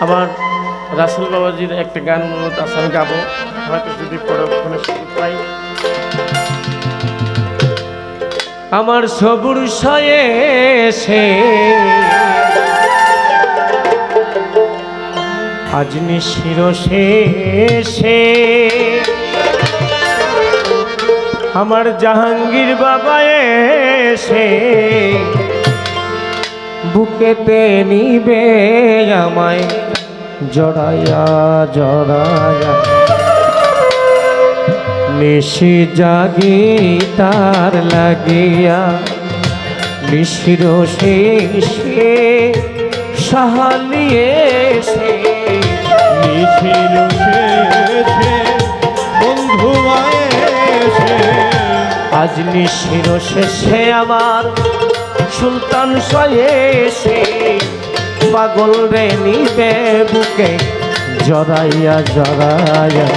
আমার রাসেল বাবাজির একটা গান মূলত আছে, আমি গাবো। যদি পরক্ষণে পাই। আমার সবুর সয়ে সে আজ নিশির শেষে আমার জাহাঙ্গীর বাবা এসে বুকেতে নিবে আমায়, জড়াইয়া জড়াইয়া। নিশি জাগি তার লাগিয়া, নিশির শেষে সাহালিয়ে সে নিখিল শেষে বন্ধু এসে আজ নিশির শেষে আমার সুলতান সয়েছে পাগল রে নিবে বুকে, জড়াইয়া জড়াইয়া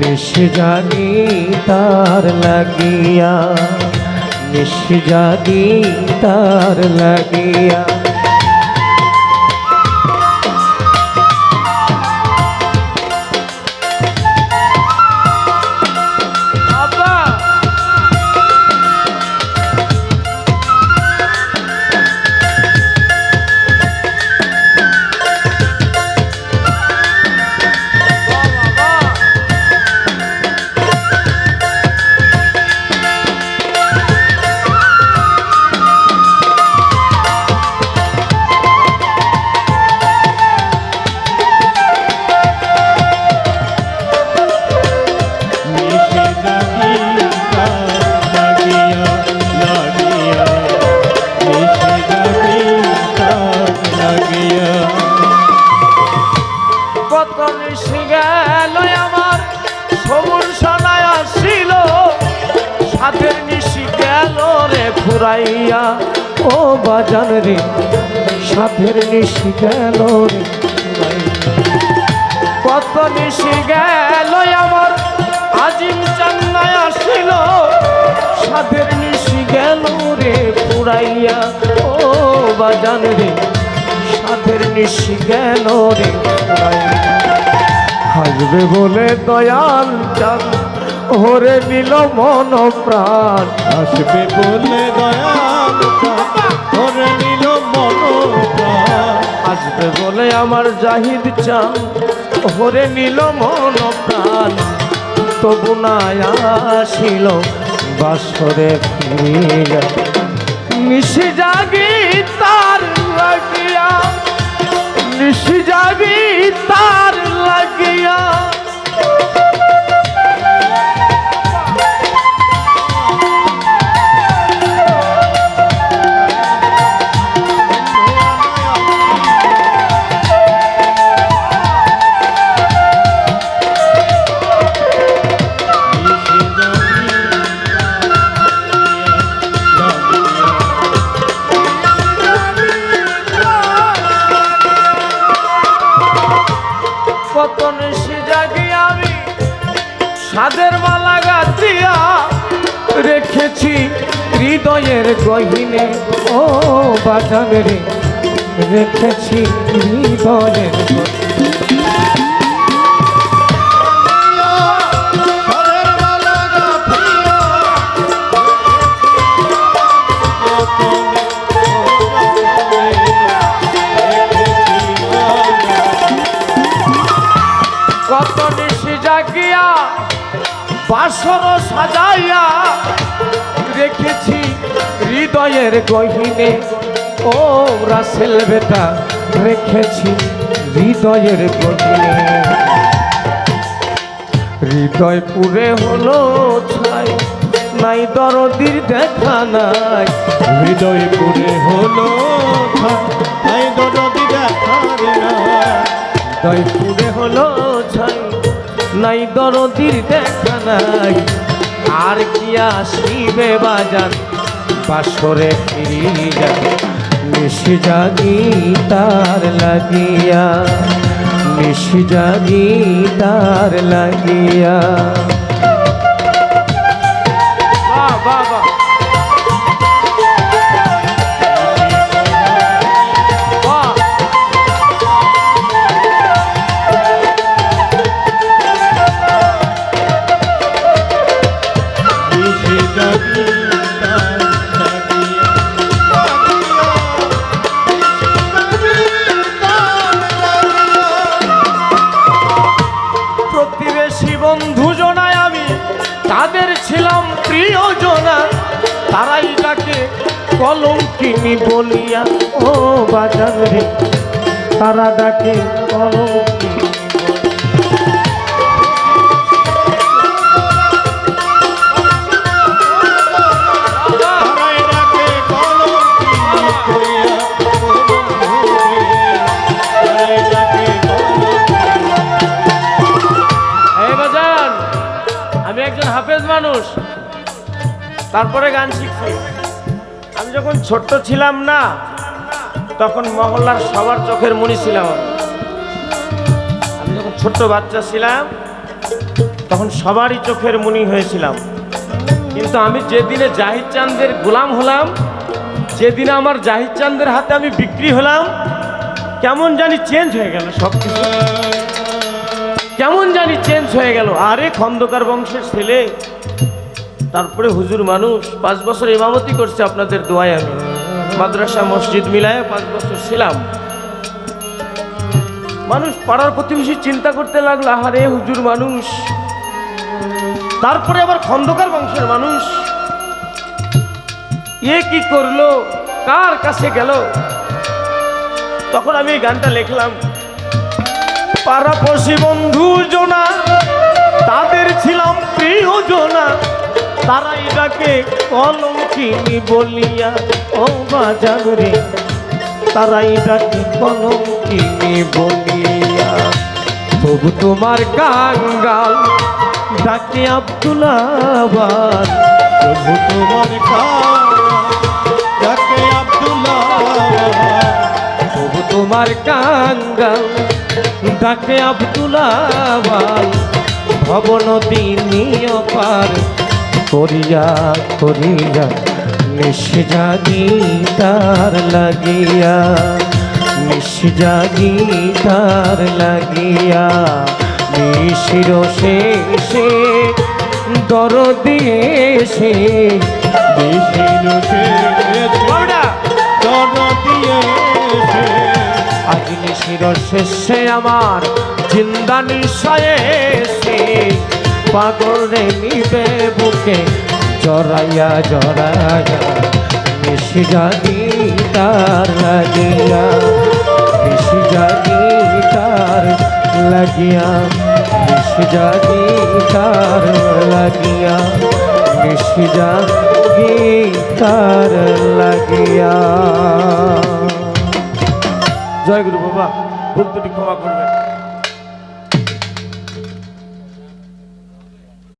নিশ জাগি তার লাগিয়া নিশ জাগি তার লাগিয়া। গেল আমার সবুর সনায় আসিল। সাথের নিশি গেল রে ফুরাইয়া। ও বাজান রে সাথের নিশি গেল রে ফুরাইয়া। কত নিশি গেল আমার, আজিম চান্নায় আসিল। সাধের নিশি গেল রে পুরাইয়া ও বাজান রে সাধের নিশি গেল রে পুরাইয়া হাসবে বলে দয়াল চান ওরে নিল মন প্রাণ। আসবে বলে দয়াল ওরে নিল মন আসবে বলে আমার জাহিদ চান ওরে নিল মন প্রাণ। তবু না আসিল বাসরে ফিরিয়া। নিশি জাগি তার লাগিয়া নিশি জাগি তার লাগিয়া হৃদয়ের গহিনে ও বাজানে রেখেছি হৃদয়ের গহিনে। হৃদয়ের গহিনে, ও রাসেল বেটা, রেখেছি হৃদয়ের গহিনে। হৃদয় পুরে হলো ছাই, নাই দরদির দেখা নাই। হৃদয় পুরে হলো তাই দরদি দেখার না হৃদয় পুরে হলো ছাই, নাই দরদির দেখা নাই। আর কি আসিবে বাজান বাসরে ফিরি যাবে। নিশি জাগি তার লাগিয়া নিশি জাগি তার লাগিয়া। কলঙ্কিনী বলিয়া ও বাজান রে তারা ডাকে আমি একজন হাফেজ মানুষ তারপরে গান শিখছি। যখন ছোট্ট ছিলাম না, তখন মহল্লার সবার চোখের মনি ছিলাম। আমি। যখন ছোট্ট বাচ্চা ছিলাম, তখন সবারই চোখের মনি হয়েছিলাম। কিন্তু আমি যেদিনে জাহিদ চাঁদের গোলাম হলাম, যেদিনে আমার জাহিদ চাঁদের হাতে আমি বিক্রি হলাম, কেমন জানি চেঞ্জ হয়ে গেল সব কিছু কেমন জানি চেঞ্জ হয়ে গেল। আরে খন্দকার বংশের ছেলে তারপরে হুজুর মানুষ পাঁচ বছর ইমামতি করছে আপনাদের দোয়ায় আমি। মাদ্রাসা, মসজিদ মিলায় পাঁচ বছর ছিলাম। মানুষ পাড়ার প্রতিবেশী চিন্তা করতে লাগল আরে হুজুর মানুষ। তারপরে আবার খন্দকার বংশের মানুষ। এ কি করল? কার কাছে গেল? তখন আমি গানটা লিখলাম। পাড়াপড়শি বন্ধু জোনা, তাদের ছিলাম প্রিয় জোনা তারাই ডাকে কলঙ্কিনী বলিয়া, ও বাজান রে তারাই ডাকে কলঙ্কিনী বলিয়া, তবু তোমার কাঙ্গাল ডাকে আব্দুল্লাবাদ প্রভু তোমার ডাকে আব্দুল্লাহ তবু তোমার কাঙ্গাল ডাকে আব্দুল্লাবাল ভবন দিনী অপার করিয়া করিয়া নিশ জাগি তার লাগিয়া নিশ জাগি তার লাগিয়া নিশির শেষে দর দিয়েছে দেশের শেষে দর দিয়েছে আজ নিশির শেষে আমার জিন্দা নিশয়ে সে পাগল রে নিবে বুকে? জরাইয়া জরাইয়া নিশি জাগি তার লাগিয়া নিশি জাগি তার লাগিয়া নিশি জাগি তার লাগিয়া নিশি জাগি তার লাগিয়া। জয় গুরু বাবা, ভুল দুটি ক্ষমা করবেন।